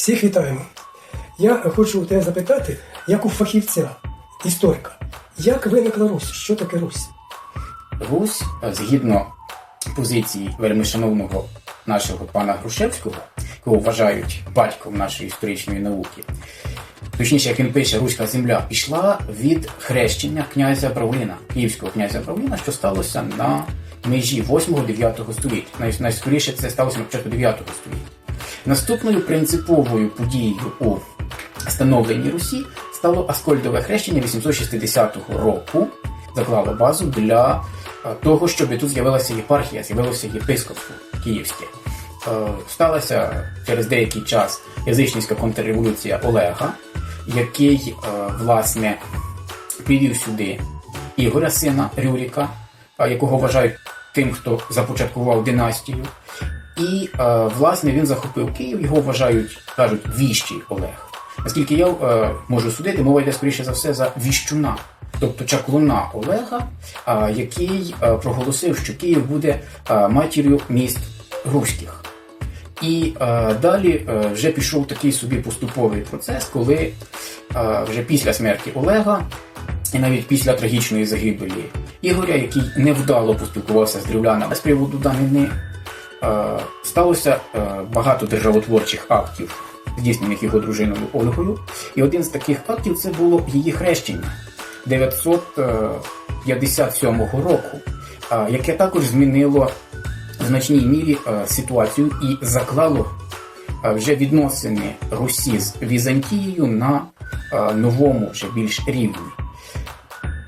Всіх вітаємо. Я хочу у тебе запитати, як у фахівця, історика, як виникла Русь? Що таке Русь? Русь, згідно позиції вельми шановного нашого пана Грушевського, якого вважають батьком нашої історичної науки, точніше, як він пише, Руська земля пішла від хрещення князя Бравліна, київського князя Бравліна, що сталося на межі 8-9 століття. Найскоріше це сталося на початку 9 століття. Наступною принциповою подією у становленні Русі стало Аскольдове хрещення 860 року. Заклало базу для е, того, щоб тут з'явилася єпархія, з'явилося єпископство київське. Е, Сталася через деякий час язичницька контрреволюція Олега, який е, власне привів сюди Ігоря, сина Рюріка, якого вважають тим, хто започаткував династію. І е, власне він захопив Київ. Його вважають, кажуть, віщий Олег. Наскільки я е, можу судити, мова йде скоріше за все за віщуна, тобто чаклуна Олега, е, який е, проголосив, що Київ буде е, матір'ю міст руських. І е, далі е, вже пішов такий собі поступовий процес, коли е, вже після смерті Олега, і навіть після трагічної загибелі Ігоря, який невдало поспілкувався з древлянами з приводу данини, сталося е, багато державотворчих актів, здійснених його дружиною Ольгою. І один з таких актів це було її хрещення 957 року, е, яке також змінило в значній мірі е, ситуацію і заклало е, вже відносини Русі з Візантією на е, новому, вже більш рівні.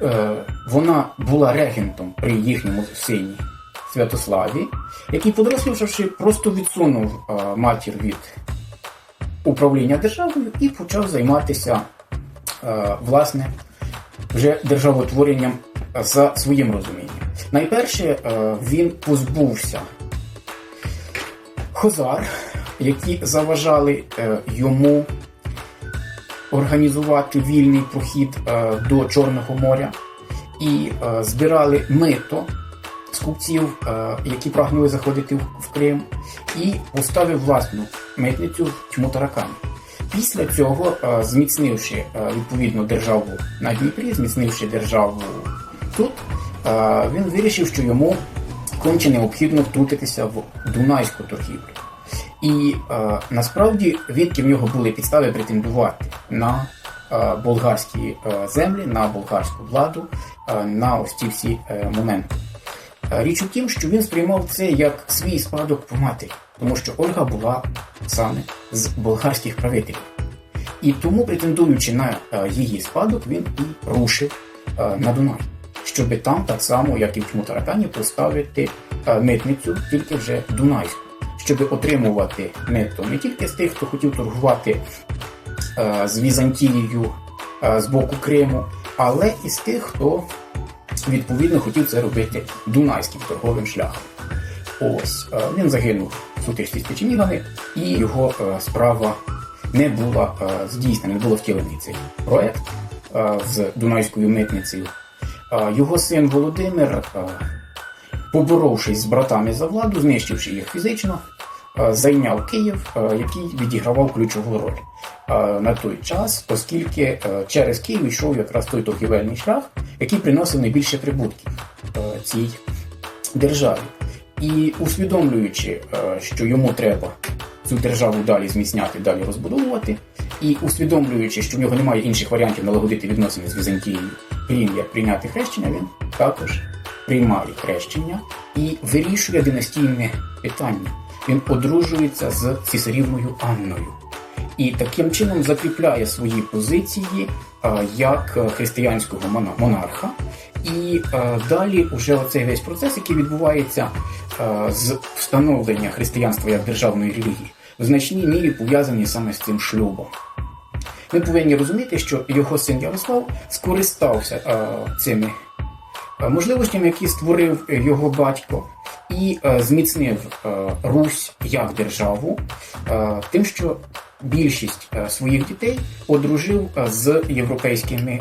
Е, Вона була регентом при їхньому сині Святославі, який, подорослівши, просто відсунув е, матір від управління державою і почав займатися е, власне вже державотворенням за своїм розумінням. Найперше е, він позбувся хозар, які заважали йому організувати вільний прохід до Чорного моря і збирали мито з купців, е, які прагнули заходити в, Крим, і поставив власну митницю в Чмутаракані. Після цього, е, зміцнивши е, відповідно державу на Дніпрі, зміцнивши державу тут, він вирішив, що йому конче необхідно втрутитися в дунайську торгівлю. І насправді відки в нього були підстави претендувати на болгарські землі, на болгарську владу, на ось ці всі моменти. Річ у тім, що він сприймав це як свій спадок по матері, тому що Ольга була саме з болгарських правителів. І тому, претендуючи на е, її спадок, він і рушив е, на Дунай, щоб там, так само, як і в Чмутаракані, поставити е, митницю, тільки вже Дунайську, щоб отримувати мито не тільки з тих, хто хотів торгувати з Візантією з боку Криму, але і з тих, хто відповідно хотів це робити дунайським торговим шляхом. Ось е, він загинув в сутичці з Печенігами, і його е, справа не була е, здійснена, не було втілений цей проект з Дунайською митницею. Його син Володимир, поборовшись з братами за владу, знищивши їх фізично, зайняв Київ, е, який відігравав ключову роль е, на той час, оскільки е, через Київ йшов якраз той торгівельний шлях, який приносив найбільше прибутків е, цій державі. І усвідомлюючи, е, що йому треба цю державу далі зміцняти, далі розбудовувати, і усвідомлюючи, що в нього немає інших варіантів налагодити відносини з Візантією, крім як прийняти хрещення, він також приймає хрещення і вирішує династійне питання. Він одружується з цісарівною Анною і таким чином закріпляє свої позиції як християнського монарха. І далі вже оцей весь процес, який відбувається з встановлення християнства як державної релігії, в значній мірі пов'язані саме з цим шлюбом. Ми повинні розуміти, що його син Ярослав скористався цими можливостями, які створив його батько, і е, зміцнив е, Русь як державу, е, тим, що більшість своїх дітей одружив з європейськими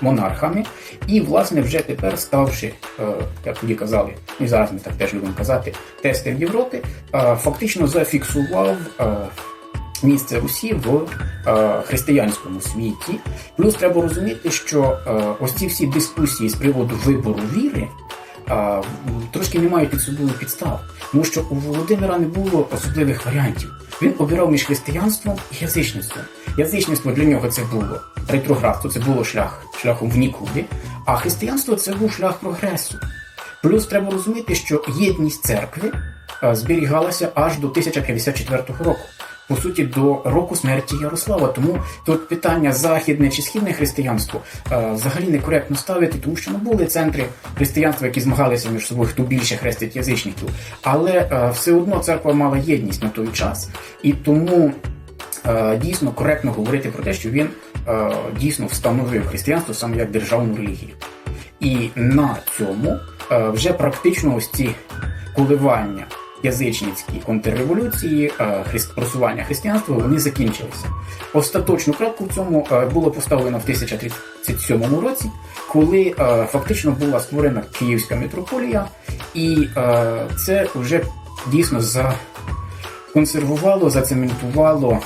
монархами, і, власне, вже тепер ставши, як тоді казали, і зараз ми так теж любимо казати, тестем Європи, фактично зафіксував. місце Русі в е, християнському світі. Плюс треба розуміти, що е, ось ці всі дискусії з приводу вибору віри. М, Трошки не мають під собою підстав, тому що у Володимира не було особливих варіантів. Він обирав між християнством і язичництвом. Язичництво для нього це було ретроградство, це було шлях шляхом в нікуди, а християнство це був шлях прогресу. Плюс треба розуміти, що єдність церкви зберігалася аж до 1054 року. По суті, до року смерті Ярослава. Тому тут питання західне чи східне християнство е, взагалі некоректно ставити, тому що не були центри християнства, які змагалися між собою, хто більше хрестить язичників. Але е, все одно церква мала єдність на той час, і тому е, дійсно коректно говорити про те, що він дійсно встановив християнство саме як державну релігію. І на цьому вже практично ось ці коливання язичницькі контрреволюції, е, просування християнства, вони закінчилися. Остаточну крапку в цьому е, було поставлено в 1037 році, коли е, фактично була створена Київська митрополія, і це вже дійсно законсервувало, зацементувало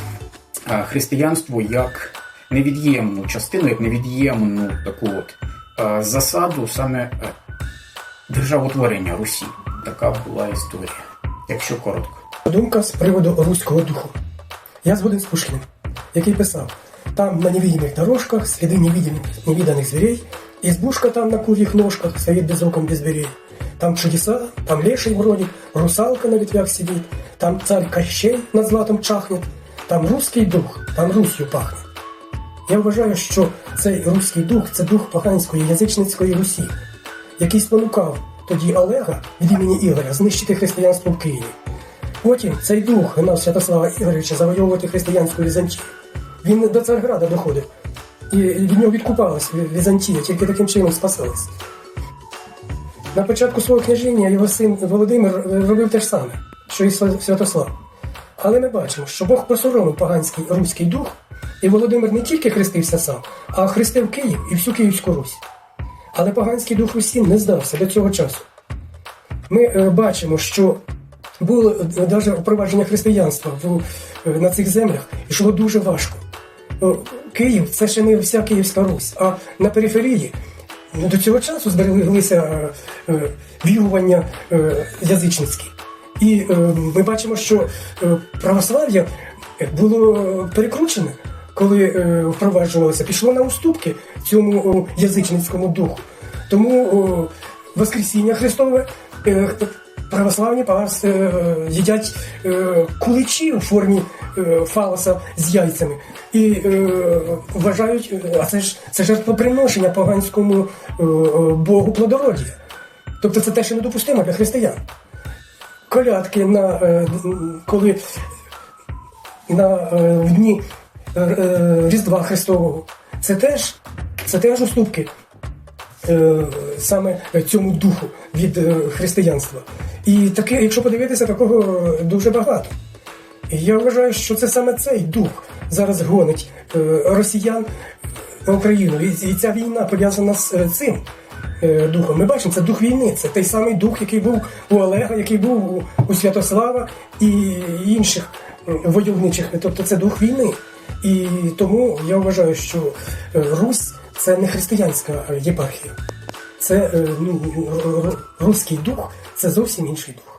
християнство як невід'ємну частину, як невід'ємну таку от засаду саме державотворення Русі. Така була історія, якщо коротко. Думка з приводу руського духу. Я згоден з Пушкіним, який писав: там на невидимых дорожках следы невидимых, невиданных зверей, избушка там на курьих ножках стоит без окон, без дверей. Там чудеса, там леший бродит, русалка на ветвях сидит, там царь Кощей над златом чахнет, там русский дух, там Русью пахне. Я вважаю, що цей руський дух це дух поганської язичницької Русі, який спонукав тоді Олега від імені Ігоря знищити християнство в Києві. Потім цей дух гнав Святослава Ігоровича завойовувати християнську Візантію. Він до Царграда доходив, і від нього відкупалась Візантія, тільки таким чином спасалась. На початку свого княжіння його син Володимир робив те ж саме, що і Святослав. Але ми бачимо, що Бог просоромив поганський руський дух, і Володимир не тільки хрестився сам, а хрестив Київ і всю Київську Русь. Але поганський дух Русі не здався до цього часу. Ми е, бачимо, що було навіть впровадження християнства в, е, на цих землях йшло дуже важко. Е, Київ це ще не вся Київська Русь, а на периферії ну, до цього часу збереглися е, е, вірування е, язичницькі. І е, ми бачимо, що е, православ'я було перекручене, коли е, впроваджувалося, пішло на уступки цьому язичницькому духу. Тому Воскресіння Христове е, православні пас е, їдять куличі у формі фалоса з яйцями і вважають, а це ж це жертвоприношення поганському богу плодородія. Тобто це те, що недопустимо для християн. Колядки на коли на в дні Різдва Христового. Це теж, це теж уступки е, саме цьому духу від е, християнства. І таке, якщо подивитися, такого дуже багато. Я вважаю, що це саме цей дух зараз гонить е, росіян на Україну. І, ця війна пов'язана з е, цим е, духом. Ми бачимо, це дух війни, це той самий дух, який був у Олега, який був у, Святослава і інших е, войовничих. Тобто це дух війни. І тому я вважаю, що Русь це не християнська єпархія. Це е, ну, руський дух, це зовсім інший дух.